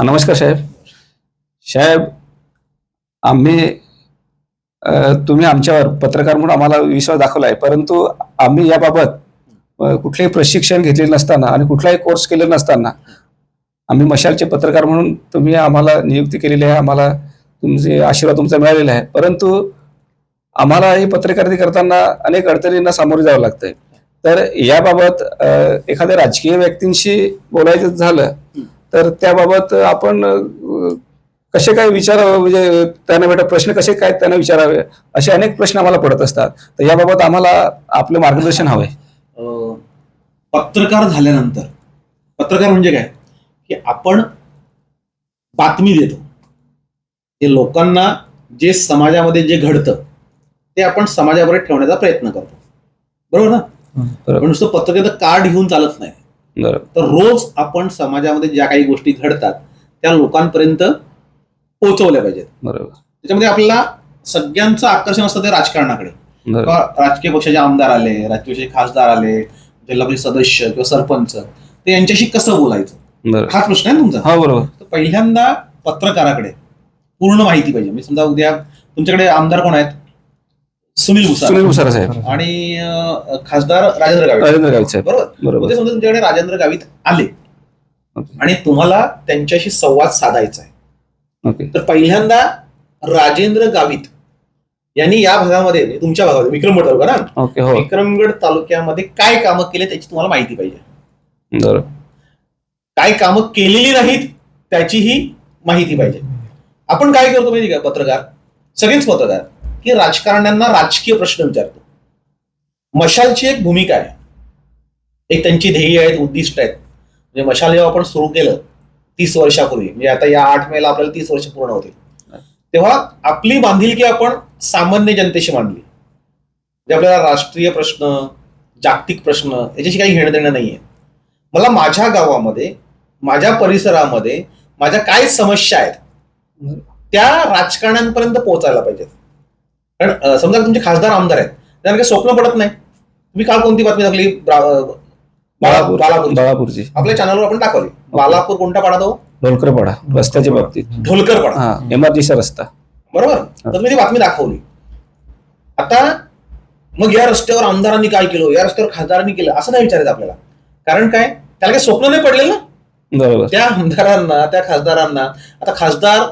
नमस्कार साहेब. साहेब आम्ही तुम्ही आमच्यावर पत्रकार म्हणून आम्हाला विश्वास दाखवला आहे परंतु आम्ही याबाबत कुठलेही प्रशिक्षण घेतलेले नसताना आणि कुठलाही कोर्स केलेला नसताना आम्ही मशालचे पत्रकार म्हणून तुम्ही आम्हाला नियुक्ती केलेली आहे आम्हाला तुमचे आशीर्वाद तुमचा मिळालेला आहे. परंतु आम्हाला ही पत्रकारिता करताना अनेक अडचणींना सामोरे जावं लागतंय. तर याबाबत एखाद्या राजकीय व्यक्तींशी बोलायचं झालं तर त्याबाबत आपण कसे काय विचारावं म्हणजे त्यांना भेटा प्रश्न कसे काय त्यांना विचारावे असे अनेक प्रश्न आम्हाला पडत असतात. तर याबाबत आम्हाला आपलं मार्गदर्शन हवंय. पत्रकार झाल्यानंतर पत्रकार म्हणजे काय? की आपण बातमी देतो. हे लोकांना जे समाजामध्ये जे घडतं ते आपण समाजावर ठेवण्याचा प्रयत्न करतो. बरोबर ना? पण नुसतं पत्रकारिता कार्ड घेऊन चालत नाही. तर रोज आपण समाजामध्ये ज्या काही गोष्टी घडतात त्या लोकांपर्यंत पोहोचवल्या पाहिजेत. बरोबर. त्याच्यामध्ये आपल्याला सगळ्यांचं आकर्षण असतं ते राजकारणाकडे. किंवा राजकीय पक्षाचे आमदार आले राजकीय पक्षाचे खासदार आले जिल्हा परिषद सदस्य किंवा सरपंच ते यांच्याशी कसं बोलायचं? हाच प्रश्न आहे तुमचा. हा बरोबर. तर पहिल्यांदा पत्रकाराकडे पूर्ण माहिती पाहिजे. मी समजा उद्या तुमच्याकडे आमदार कोण आहेत? सुनील सुनील मुसारा साहेब. आणि अं, खासदार राजेंद्र गावित. राजेंद्र गावित साहेब. बरोबर? बरोबर. उद्या समजा तुमच्याकडे राजेंद्र गावित आले. आणि तुम्हाला त्यांच्याशी संवाद साधायचा आहे ओके. तर पहिल्यांदा राजेंद्र गावित यांनी या भागामध्ये तुमच्या भागामध्ये विक्रमगड तालुका ना? ओके हो. विक्रमगड तालुक्यामध्ये काय कामं केले त्याची तुम्हाला माहिती पाहिजे? बरोबर काय कामं केलेली नाहीत त्याचीही माहिती पाहिजे. आपण काय करतो माहिती का पत्रकार? सगळेच पत्रकार. की राजकारण्यांना राजकीय प्रश्न विचारतो. मशालची एक भूमिका आहे. एक त्यांची ध्येय आहेत उद्दिष्ट आहेत. म्हणजे मशाल जेव्हा आपण सुरू केलं तीस वर्षापूर्वी म्हणजे आता या आठ मेला आपल्याला तीस वर्ष पूर्ण होतील. तेव्हा आपली बांधिलकी आपण सामान्य जनतेशी मांडली. म्हणजे आपल्याला राष्ट्रीय प्रश्न जागतिक प्रश्न याच्याशी काही घेणं देणं नाहीये. मला माझ्या गावामध्ये माझ्या परिसरामध्ये माझ्या काय समस्या आहेत त्या राजकारण्यांपर्यंत पोहोचायला पाहिजेत. कारण समजा तुमचे खासदार आमदार आहेत त्यांना काही स्वप्न पडत नाही. तुम्ही काल कोणती बातमी बाळापूर बाळापूरची. आपल्या चॅनलवर आपण दाखवली बालापूर कोणता पाडा तो? ढोलकरपाडा रस्त्याच्या बाबतीत. ढोलकर पाडा. हा एमआरजीचा रस्ता. बरोबर? तर मी ती बातमी दाखवली. आता मग या रस्त्यावर आमदारांनी काय केलं? या रस्त्यावर खासदारांनी केलं? असं नाही विचारायचं आपल्याला. कारण काय? त्याला काही स्वप्न नाही पडलेलं ना? बरोबर. त्या आमदारांना त्या खासदारांना आता खासदार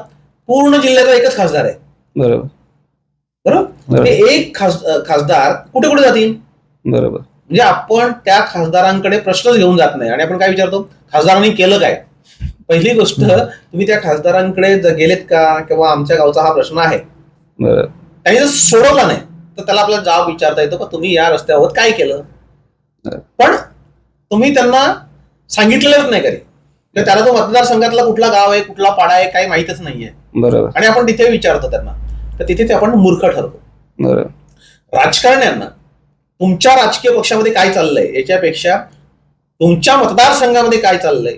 पूर्ण जिल्ह्याचा एकच खासदार आहे. बरोबर. बरोबर? ते एक खास खासदार कुठे कुठे जातील? बरोबर. म्हणजे आपण त्या खासदारांकडे प्रश्नच घेऊन जात नाही. आणि आपण काय विचारतो? खासदारांनी केलं काय? पहिली गोष्ट तुम्ही त्या खासदारांकडे गेलेत का? किंवा आमच्या गावचा हा प्रश्न आहे. त्यांनी जर सोडवला नाही तर त्याला आपल्याला जाब विचारता येतो का? तुम्ही या रस्त्यावर काय केलं. पण तुम्ही त्यांना सांगितलेलंच नाही कधी. किंवा त्याला तो मतदारसंघातला कुठला गाव आहे कुठला पाडा आहे काही माहितच नाहीये. बरोबर. आणि आपण तिथे विचारतो त्यांना. तर तिथे ते आपण मूर्ख ठरतो राजकारण्यांना तुमच्या राजकीय पक्षामध्ये काय चाललंय? याच्यापेक्षा तुमच्या मतदारसंघामध्ये काय चाललंय?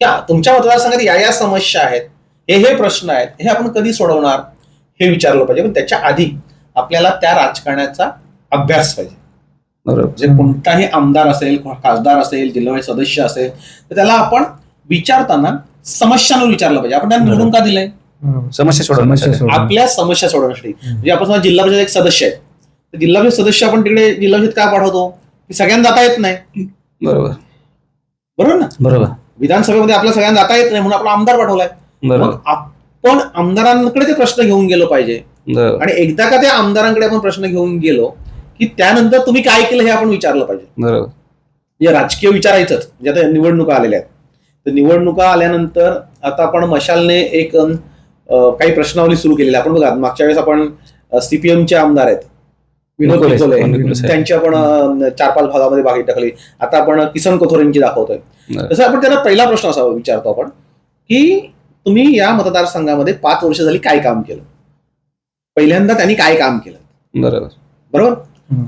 क्या? तुमच्या मतदारसंघात या या समस्या आहेत हे हे प्रश्न आहेत हे आपण कधी सोडवणार? हे विचारलं पाहिजे. पण त्याच्या आधी आपल्याला त्या राजकारण्याचा अभ्यास पाहिजे. बरोबर म्हणजे कोणताही आमदार असेल खासदार असेल जिल्हा सदस्य असेल तर त्याला आपण विचारताना समस्यांवर विचारलं पाहिजे. आपण त्यांना निवडून का दिलंय? समस्या सोडवण्यासाठी. सोडवणं. आपल्या समस्या सोडवण्यासाठी. म्हणजे आपण समजा जिल्हा परिषद एक सदस्य आहे तर जिल्हा परिषद सदस्य आपण तिकडे जिल्हा परिषद का पाठवतो? की सगळ्यांना जाता येत नाही. बरोबर. बरोबर ना? बरोबर. विधानसभेमध्ये आपल्या सगळ्यांना जाता येत नाही म्हणून आपला आमदार पाठवलाय. आपण आमदारांकडे ते प्रश्न घेऊन गेलो पाहिजे. आणि एकदा का त्या आमदारांकडे आपण प्रश्न घेऊन गेलो की त्यानंतर तुम्ही काय केलं हे आपण विचारलं पाहिजे. बरोबर. म्हणजे राजकीय विचारायचंच. म्हणजे आता निवडणुका आलेल्या आहेत. तर निवडणुका आल्यानंतर आता आपण मशालने एक काही प्रश्नावली सुरू केलेली आहे. आपण बघा मागच्या वेळेस आपण सीपीएमचे आमदार आहेत. विनोद निकोले, निकोले निकोले साहेब. त्यांची आपण चार पाच भागामध्ये बागी टाकली. आता आपण किसन कोथोरेंची दाखवतोय. तसं आपण त्यांना पहिला प्रश्न असा विचारतो आपण की तुम्ही या मतदारसंघामध्ये पाच वर्ष झाली काय काम केलं? पहिल्यांदा त्यांनी काय काम केलं? बरोबर. बरोबर.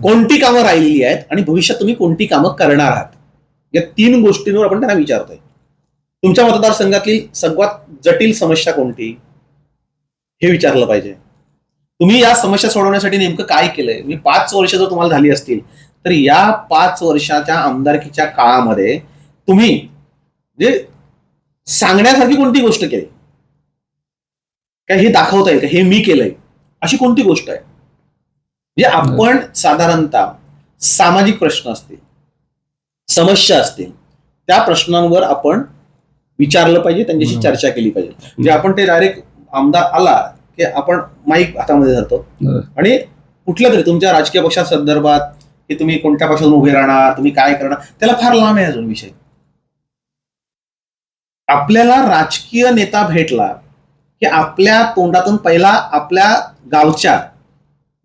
कोणती कामं राहिलेली आहेत आणि भविष्यात तुम्ही कोणती कामं करणार आहात? या तीन गोष्टींवर आपण त्यांना विचारतोय. तुमच्या मतदारसंघातली सर्वात जटिल समस्या कोणती? हे विचारलं पाहिजे. तुम्ही या समस्या सोडवण्यासाठी नेमकं काय केलंय? म्हणजे पाच वर्ष जर तुम्हाला झाली असतील तर या पाच वर्षाच्या आमदारकीच्या काळामध्ये तुम्ही म्हणजे सांगण्यासारखी कोणती गोष्ट केली? काय हे दाखवता येईल का? हे मी केलंय? अशी कोणती गोष्ट आहे? म्हणजे आपण साधारणतः सामाजिक प्रश्न असतील समस्या असतील त्या प्रश्नांवर आपण विचारलं पाहिजे त्यांच्याशी. चर्चा केली पाहिजे. म्हणजे आपण ते डायरेक्ट आमदार आला की आपण माईक हातामध्ये बरं. आणि कुठल्या तरी तुमच्या राजकीय पक्षा संदर्भात की तुम्ही कोणत्या पक्षातून उभे राहणार तुम्ही काय करणार त्याला फार लांब आहे अजून विषय. आपल्याला राजकीय नेता भेटला की आपल्या तोंडातून पहिला आपल्या गावच्या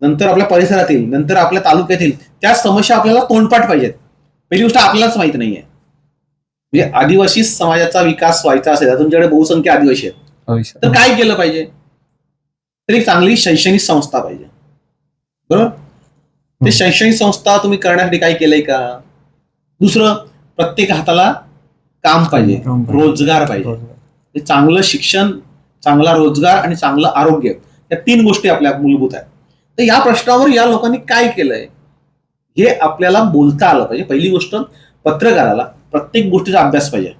नंतर आपल्या परिसरातील नंतर आपल्या तालुक्यातील त्या समस्या आपल्याला तोंडपाठ पाहिजेत. पहिली गोष्ट आपल्यालाच माहीत नाहीये. म्हणजे आदिवासी समाजाचा विकास व्हायचा असेल तुमच्याकडे बहुसंख्य आदिवासी आहेत तर काय केलं पाहिजे? तर एक चांगली शैक्षणिक संस्था पाहिजे. बरोबर? ते शैक्षणिक संस्था तुम्ही करण्यासाठी काय केलंय का? दुसरं प्रत्येक हाताला काम पाहिजे. रोजगार पाहिजे. चांगलं शिक्षण चांगला रोजगार आणि चांगलं आरोग्य या तीन गोष्टी आपल्या मूलभूत आहेत. तर या प्रश्नावर या लोकांनी काय केलंय? हे आपल्याला बोलता आलं पाहिजे. पहिली गोष्ट पत्रकाराला प्रत्येक गोष्टीचा अभ्यास पाहिजे.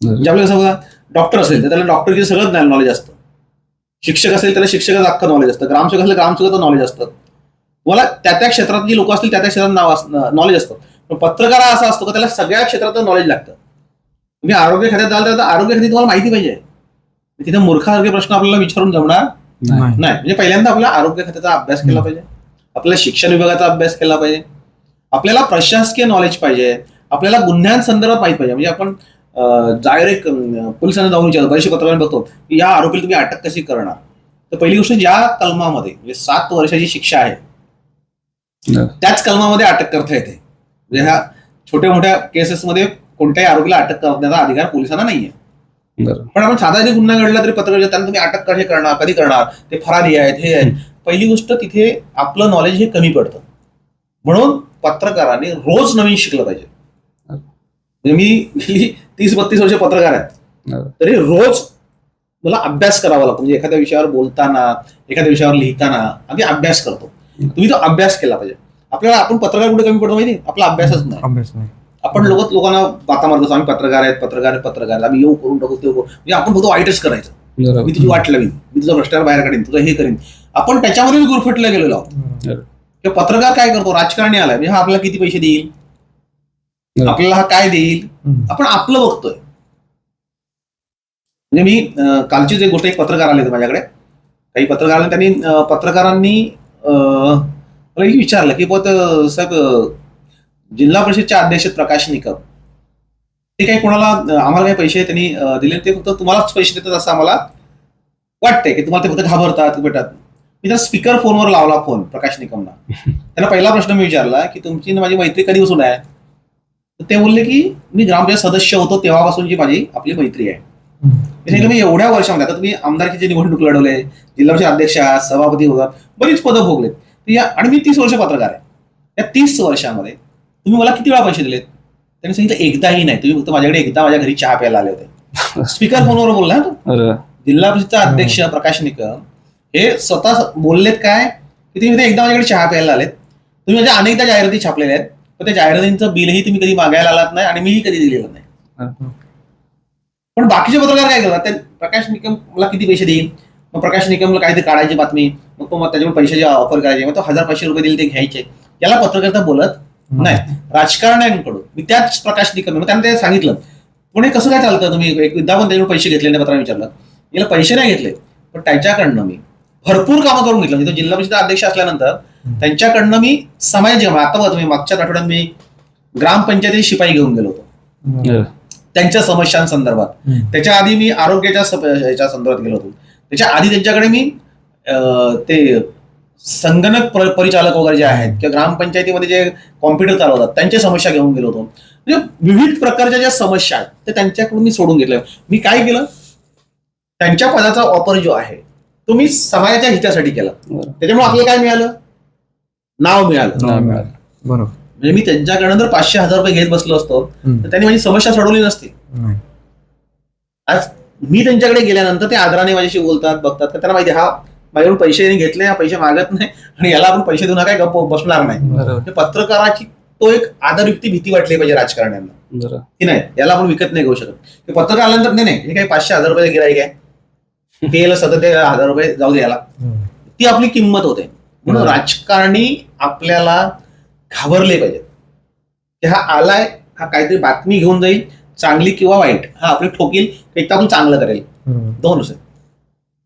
म्हणजे आपल्याला बघा डॉक्टर असेल तर त्याला डॉक्टरचे सगळं नॉलेज असतं. शिक्षक असेल त्याला शिक्षकाचं अख्खं नॉलेज असतं. ग्रामसेवक असेल ग्रामसेवकाचं नॉलेज असतं. तुम्हाला त्या त्या क्षेत्रात जी लोक असतील त्या त्या क्षेत्रात नाव नॉलेज असतं. पण पत्रकार हा असा असतो का त्याला सगळ्या क्षेत्रात नॉलेज लागतं. तुम्ही आरोग्य खात्यात जाल तर आरोग्य खात्यात तुम्हाला माहिती पाहिजे. तिथे मूर्खासारखे प्रश्न आपल्याला विचारून जमणार नाही. म्हणजे पहिल्यांदा आपल्याला आरोग्य खात्याचा अभ्यास केला. पाहिजे. आपल्याला शिक्षण विभागाचा अभ्यास केला पाहिजे. आपल्याला प्रशासकीय नॉलेज पाहिजे. आपल्याला गुन्ह्यांसंदर्भात माहीत पाहिजे. म्हणजे आपण डायरेक्ट पोलिसांना जाऊन विचारतो बरेचसे पत्रकार बघतो की या आरोपीला तुम्ही अटक कशी करणार? तर पहिली गोष्ट ज्या कलमामध्ये म्हणजे सात वर्षाची शिक्षा आहे. त्याच कलमामध्ये अटक करता येते. म्हणजे ह्या छोट्या मोठ्या केसेसमध्ये कोणत्याही आरोपीला अटक करण्याचा अधिकार पोलिसांना नाहीये. पण आपण साधा जरी गुन्हा घडला तरी पत्रकार त्यांना तुम्ही अटक कधी करणार कधी करणार? ते फरारी आहेत हे आहेत. पहिली गोष्ट तिथे आपलं नॉलेज हे कमी पडतं. म्हणून पत्रकारांनी रोज नवीन शिकलं पाहिजे. म्हणजे मी तीस बत्तीस वर्ष पत्रकार आहे बरं. तरी रोज मला अभ्यास करावा लागतो. म्हणजे एखाद्या विषयावर बोलताना एखाद्या विषयावर लिहिताना आम्ही अभ्यास करतो. तुम्ही तो अभ्यास केला पाहिजे. आपल्याला आपण पत्रकार कुठे कमी पडतो माहिती? आपला अभ्यासच नाही. आपण लोक लोकांना बाता मारतो आम्ही पत्रकार आहेत पत्रकार आहेत पत्रकार आहेत. आम्ही येऊ करून टाकू ते म्हणजे आपण फक्त वाईटच करायचं. मी तुझी वाट लावीन. मी तुझा भ्रष्टाचार बाहेर काढीन. तुझं हे करीन. आपण त्याच्यामध्येच गुरफटले गेलेलो आहोत. पत्रकार काय करतो? राजकारणी आलाय. म्हणजे हा आपल्याला किती पैसे देईल. आपल्याला हा काय देईल. आपण आपलं बघतोय. म्हणजे मी कालचीच एक गोष्ट एक पत्रकार आले होते माझ्याकडे. काही पत्रकार आले त्यांनी पत्रकारांनी मला विचारलं की बुवा त- साहेब जिल्हा परिषदचे अध्यक्ष प्रकाश निकम ते काही कोणाला आम्हाला काही पैसे त्यांनी दिले ते फक्त तुम्हालाच पैसे देतात असं आम्हाला वाटतंय की तुम्हाला ते फक्त घाबरतात भेटतात. मी तर स्पीकर फोनवर लावला फोन प्रकाश निकमला. त्यांना पहिला प्रश्न मी विचारला की तुमची माझी मैत्री कधीपासून आहे? तर ते बोलले की मी ग्रामपंचायत सदस्य होतो तेव्हापासूनची माझी आपली मैत्री आहे. हम्म. मी सांगितलं मी एवढ्या वर्षामध्ये आता तुम्ही आमदारकीची निवडणूक लढवले जिल्हा परिषद अध्यक्ष आहात सभापती होतात बरीच पदं भोगलेत. या आणि मी तीस वर्ष पत्रकार आहे. या तीस वर्षामध्ये तुम्ही मला किती वेळा पैसे दिलेत? त्यांनी सांगितलं एकदाही नाही. तुम्ही फक्त माझ्याकडे एकदा माझ्या घरी चहा प्यायला आले होते. स्पीकर फोनवर बोलला ना. जिल्हा परिषदचा अध्यक्ष प्रकाश निकम हे स्वतः बोललेत काय? की तुम्ही एकदा माझ्याकडे चहा प्यायला आलेत. तुम्ही माझ्या अनेकदा जाहिराती छापलेल्या आहेत. पण त्या जाहिरातींचं बिलही तुम्ही कधी मागायला आलात नाही आणि मीही कधी दिलेलं नाही. पण बाकीचे पत्रकार काय करतात? ते प्रकाश निकम मला किती पैसे देईल? मग प्रकाश निकमला काहीतरी काढायची बातमी मग तो मग त्याच्यामुळे पैशाचे ऑफर करायचे मग तो हजार पाचशे रुपये दिले ते घ्यायचे. याला पत्रकारिता बोलत नाही. राजकारण्यांकडून. मी त्याच प्रकाश निकम मग त्यांना ते सांगितलं. पण हे कसं काय चालतं? तुम्ही एकदा पण त्याच्यावर पैसे घेतले नाही पत्राने विचारलं. याला पैसे नाही घेतले. पण त्याच्याकडनं मी भरपूर कामं करून घेतलं. म्हणजे तो जिल्हा परिषद अध्यक्ष असल्यानंतर त्यांच्याकडनं मी समाजाची कामं आता बघा तुम्ही मागच्याच आठवड्यात मी ग्रामपंचायती शिपाई घेऊन गेलो होतो. बरं. त्यांच्या समस्यांसंदर्भात. त्याच्या आधी मी आरोग्याच्या संदर्भात गेलो होतो. त्याच्या आधी त्यांच्याकडे मी ते संगणक पर- परिचालक वगैरे जे आहेत किंवा ग्रामपंचायतीमध्ये जे कॉम्प्युटर चालवतात त्यांच्या समस्या घेऊन गेलो होतो. म्हणजे विविध प्रकारच्या ज्या समस्या आहेत ते त्यांच्याकडून मी सोडून घेतल्या. मी काय केलं? त्यांच्या पदाचा वापर जो आहे तो मी समाजाच्या हितासाठी केला. त्याच्यामुळे आपल्याला काय मिळालं? नाव मिळालं. नाव मिळालं. बरोबर. म्हणजे मी त्यांच्याकडनं जर पाचशे हजार रुपये घेत बसलो असतो हम्म. तर त्यांनी माझी समस्या सोडवली नसती. नाही. आज मी त्यांच्याकडे गेल्यानंतर ते आदराने माझ्याशी बोलतात बघतात तर त्यांना माहिती आहे, हा माझ्याकडून पैसे यांनी घेतले हा पैसे मागत नाही आणि याला आपण पैसे देऊन हा काय गप्प बसणार नाही. बरोबर. म्हणजे पत्रकाराची तो एक आदरयुक्ती भीती वाटली पाहिजे राजकारण्यांना. की नाही याला आपण विकत नाही घेऊ शकत. ते पत्रकार आल्यानंतर नाही नाही हे काही पाचशे हजार रुपये गिराईक आहे. ते याला सतत ते हजार रुपये जाऊ दे याला. ती आपली किंमत होते. म्हणून. राजकारणी आपल्याला घाबरले पाहिजेत. की हा आलाय हा काहीतरी बातमी घेऊन जाईल चांगली किंवा वाईट हा आपली ठोकील एक तर आपण चांगलं करेल. दोन असेल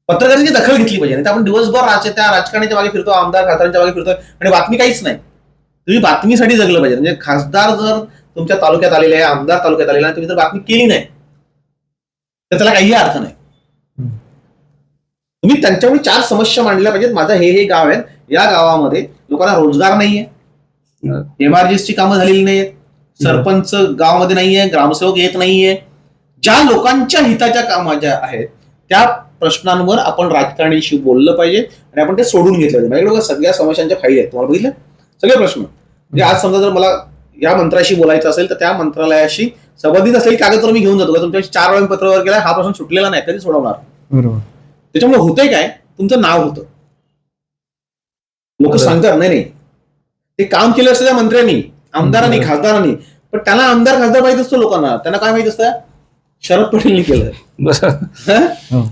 पत्रकारांची दखल घेतली पाहिजे नाही आपण दिवसभर राज त्या राजकारण्याच्या मागे फिरतो आमदार खासदारांच्या मागे फिरतोय आणि बातमी काहीच नाही. तुम्ही बातमीसाठी जगलं पाहिजे म्हणजे खासदार जर तुमच्या तालुक्यात आलेले आहे आमदार तालुक्यात आलेला आहे तुम्ही जर बातमी केली नाही. तर त्याला काही अर्थ नाही. तुम्ही त्यांच्यामुळे चार समस्या मांडल्या पाहिजेत. माझं हे हे गाव आहे या गावामध्ये लोकांना रोजगार नाहीये. एमआरजीएसची कामं झालेली नाहीयेत. सरपंच गावामध्ये नाहीये ग्रामसेवक येत नाहीये. ज्या लोकांच्या हिताच्या कामा ज्या आहेत त्या प्रश्नांवर आपण राजकारण्यांशी बोललं पाहिजे आणि आपण ते सोडून घेतलं पाहिजे. माझ्याकडे बघा सगळ्या समस्यांच्या फाईल आहेत. तुम्हाला बघितलं? सगळे प्रश्न. म्हणजे आज समजा जर मला या मंत्राशी बोलायचं असेल तर त्या मंत्रालयाशी संबंधित असलेली कागदपत्र मी घेऊन जातो. तुमच्या चार वेळा पत्रवर गेला हा प्रश्न सुटलेला नाही कधी सोडवणार बरोबर. त्याच्यामुळे होतंय काय? तुमचं नाव होतं. लोक. सांगतात नाही नाही. ते काम केलं असतं त्या मंत्र्यांनी आमदारांनी. खासदारांनी. पण त्यांना आमदार खासदार माहीत असतो लोकांना. त्यांना काय माहीत असतं? शरद पटेलनी केलं? हो.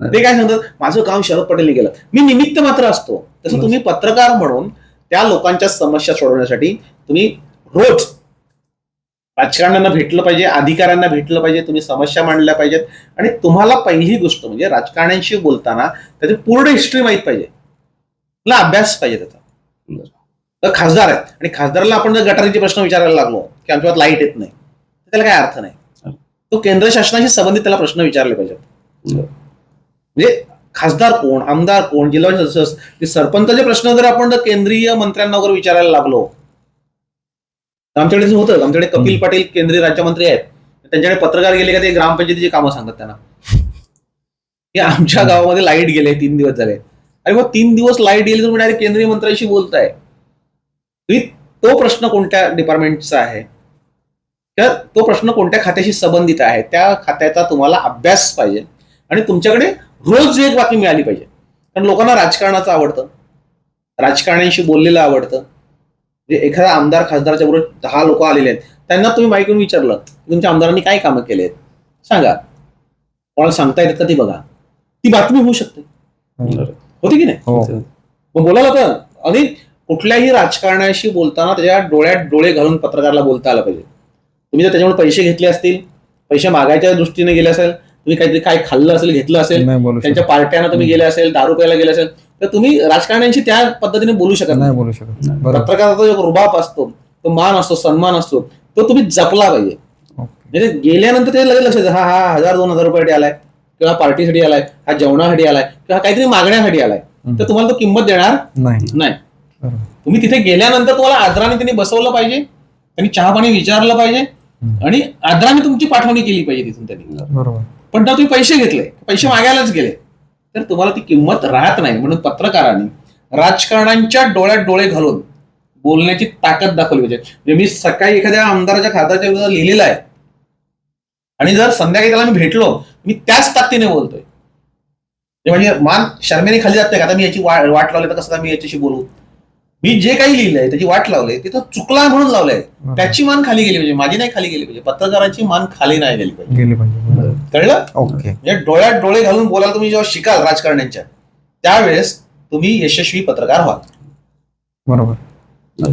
ते काय सांगतात? माझं काम शरद पटेलनी केलं. मी निमित्त मात्र असतो. तसं तुम्ही पत्रकार म्हणून त्या लोकांच्या समस्या सोडवण्यासाठी तुम्ही रोज राजकारण्यांना भेटलं पाहिजे अधिकाऱ्यांना भेटलं पाहिजे तुम्ही समस्या मांडल्या पाहिजेत. आणि तुम्हाला पहिली गोष्ट म्हणजे राजकारण्यांशी बोलताना त्याची पूर्ण हिस्ट्री माहीत पाहिजे. तुला अभ्यास पाहिजे त्याचा. तर खासदार आहेत. आणि खासदाराला आपण जर गटारीचे प्रश्न विचारायला लागलो की आमच्यात लाइट येत नाही तर त्याला काय अर्थ नाही. तो केंद्र शासनाशी संबंधित त्याला प्रश्न विचारले पाहिजेत. म्हणजे खासदार कोण आमदार कोण जिल्हा सदस्य सरपंचाचे प्रश्न जर आपण जर केंद्रीय मंत्र्यांना वगैरे विचारायला लागलो आमच्याकडे जे होतं आमच्याकडे कपिल पाटील केंद्रीय राज्यमंत्री आहेत. त्यांच्याकडे पत्रकार गेले का ते ग्रामपंचायतीची कामं सांगतात त्यांना. की आमच्या गावामध्ये लाइट गेले तीन दिवस झाले. अरे मग तीन दिवस लाइट येईल तुम्ही डायरेक्ट केंद्रीय मंत्र्यांशी बोलताय. तो प्रश्न कोणत्या डिपार्टमेंटचा आहे? तर तो प्रश्न कोणत्या खात्याशी संबंधित आहे? त्या खात्याचा तुम्हाला अभ्यास पाहिजे. आणि तुमच्याकडे रोज एक बातमी मिळाली पाहिजे. कारण लोकांना राजकारणाचं आवडतं. राजकारण्यांशी बोललेलं आवडतं. म्हणजे एखादा आमदार खासदाराच्या बरोबर दहा लोक आलेले आहेत त्यांना तुम्ही माहिती विचारलं तुमच्या आमदारांनी काय कामं केले आहेत? सांगा. कोणाला सांगता येतात का ती बघा. ती बातमी होऊ शकते. होती की नाही? हो. मग बोलायला तर आणि कुठल्याही राजकारण्याशी बोलताना त्याच्या डोळ्यात डोळे घालून पत्रकारला बोलता आलं पाहिजे. तुम्ही जर त्याच्यामुळे पैसे घेतले असतील पैसे मागायच्या दृष्टीने गेले असेल तुम्ही काहीतरी काय खाल्लं असेल घेतलं असेल त्यांच्या पार्ट्यांना तुम्ही गेले असेल दारू प्यायला गेले असेल तर तुम्ही राजकारण्यांशी त्या पद्धतीने बोलू शकत नाही. बोलू शकत. पत्रकाराचा जो रुबाब असतो तो मान असतो सन्मान असतो तो तुम्ही जपला पाहिजे. म्हणजे गेल्यानंतर ते लगेच लक्षात हा हा हजार दोन हजार रुपयासाठी आलाय किंवा पार्टीसाठी आलाय हा जेवणासाठी आलाय किंवा काहीतरी मागण्यासाठी आलाय तर तुम्हाला तो किंमत देणार नाही. तुम्ही तिथे गेल्यानंतर तुम्हाला आदराने त्यांनी बसवलं पाहिजे त्यांनी चहा पाणी विचारलं पाहिजे. आणि आदराने तुमची पाठवणी केली पाहिजे तिथून त्यांनी. पण जर तुम्ही पैसे घेतले पैसे मागायलाच गेले तर तुम्हाला ती किंमत राहत नाही म्हणून पत्रकारांनी राजकारणांच्या डोळ्यात डोळे घालून बोलण्याची ताकद दाखवली पाहिजे. म्हणजे मी सकाळी एखाद्या आमदाराच्या खात्याच्या विरोधात लिहिलेलं आहे आणि जर संध्याकाळी त्याला मी भेटलो मी त्याच ताकदीने बोलतोय. ते म्हणजे मान शर्मेने खाली जात नाही का? आता मी याची वा- वाट लावली तर कसं काय मी याच्याशी बोलू? मी जे काही लिहिलंय त्याची वाट लावलंय तिथं चुकला म्हणून लावलंय. त्याची मान खाली गेली पाहिजे माझी नाही खाली गेली पाहिजे. पत्रकाराची मान खाली नाही गेली पाहिजे. गेली पाहिजे बरोबर. कळलं? ओके. म्हणजे डोळ्यात डोळे घालून बोलायला तुम्ही जेव्हा शिकाल राजकारण्यांच्या त्यावेळेस तुम्ही यशस्वी पत्रकार व्हाल. बरोबर.